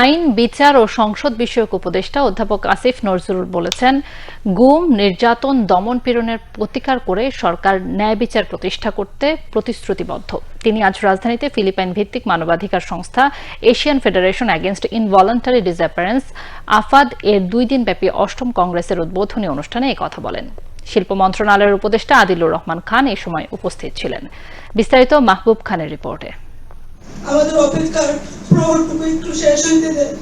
আইন, বিচার ও সংসদ বিষয়ক উপদেষ্টা অধ্যাপক আসিফ নজরুল বলেছেন, গুম, নির্যাতন, দমন পীড়নের প্রতিকার করে সরকার ন্যায় বিচার প্রতিষ্ঠা করতে প্রতিশ্রুতিবদ্ধ। তিনি আজ রাজধানীতে ফিলিপাইন ভিত্তিক মানবাধিকার সংস্থা Asian federation against involuntary disappearances AFAD এর দুই দিনব্যাপী অষ্টম কংগ্রেসের উদ্বোধনী অনুষ্ঠানে কথা বলেন। শিল্প মন্ত্রণালয়ের উপদেষ্টা আদিলুর রহমান খান এই সময় উপস্থিত ছিলেন। বিস্তারিত মাহবুব খানের রিপোর্টে। আমাদের অপেক্ষার প্রহরটুকু একটু শেষ হইতে দেন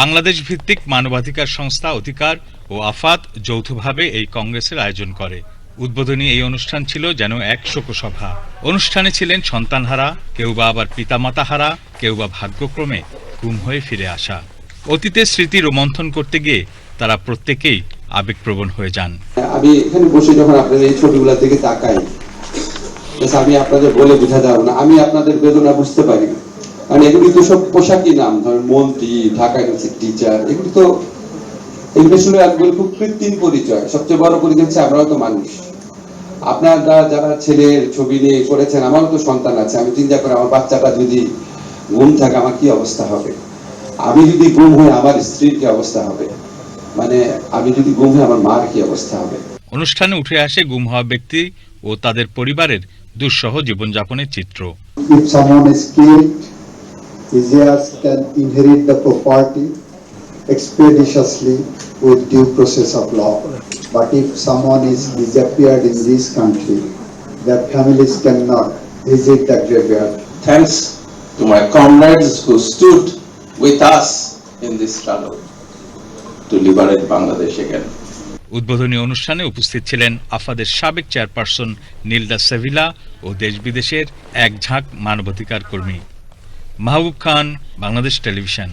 বাংলাদেশ ভিত্তিক মানবাধিকার সংস্থা অধিকার ও আফাত যৌথভাবে এই কংগ্রেসের আয়োজন করে। উদ্বোধনী এই অনুষ্ঠান ছিল যেন এক শোকসভা। অনুষ্ঠানে ছিলেন সন্তানহারা কেউ বা আবার পিতামাতাহারা কেউ বা ভাগ্যক্রমে গুম হয়ে ফিরে আসা। অতীতের স্মৃতি রোমন্থন করতে গিয়ে তারা প্রত্যেকেই আবেগপ্রবণ হয়ে যান। আমি এখানে বসে যখন আপনাদের এই ছবিগুলোর দিকে তাকাই আমি আপনাদের বলে বোঝাতে পারব না। আমি আপনাদের বেদনা বুঝতে পারি কারণ এগুলি তো সব পোশাকি নাম। ধরেন মন্ত্রী, ঢাকা টিচার এগুলি তো এগুলি খুব কৃত্রিম পরিচয়। সবচেয়ে বড় পরিচয় হচ্ছে আমরাও তো মানুষ। আপনারা যারা ছেলের ছবি নিয়ে করেছেন, আমারও তো সন্তান আছে। আমি চিন্তা করি আমার বাচ্চাটা যদি ঘুম থাকে, আমার কি অবস্থা হবে? আমি যদি গুম হই, আমার স্ত্রীর কি অবস্থা হবে? মানে আমি যদি গুম হই, আমার মার কি অবস্থা হবে? অনুষ্ঠানে উঠে আসে গুম হওয়া ব্যক্তি ও তাদের পরিবারের দুঃসহ জীবনযাপনের চিত্র If someone is killed, his can inherit the property expeditiously with due process of law. But if someone is disappeared in this country, their families cannot visit the graveyard. thanks to my comrades who stood with us in this struggle to liberate Bangladesh again. উদ্বোধনী অনুষ্ঠানে উপস্থিত ছিলেন আফাদের সাবেক chairperson নীলদা Sevilla ও দেশ বিদেশের এক ঝাঁক মানবাধিকার কর্মী। মাহবুব খান, বাংলাদেশ টেলিভিশন।